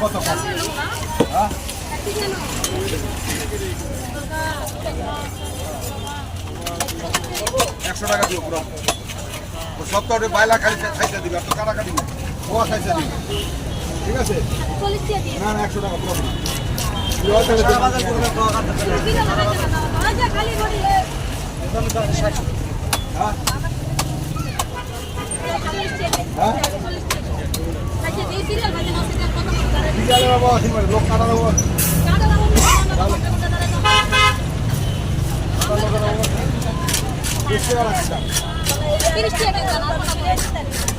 কত হ্যাঁ একশো টাকা দিও পুরো। সপ্তাহে বাইলা খালি খাইতে দিবে তো কাটাকাটি নেই ও খাইতে দিবে। ঠিক আছে? না না একশো টাকা আসিন লোক কাটা দেবো তিরিশ টাকা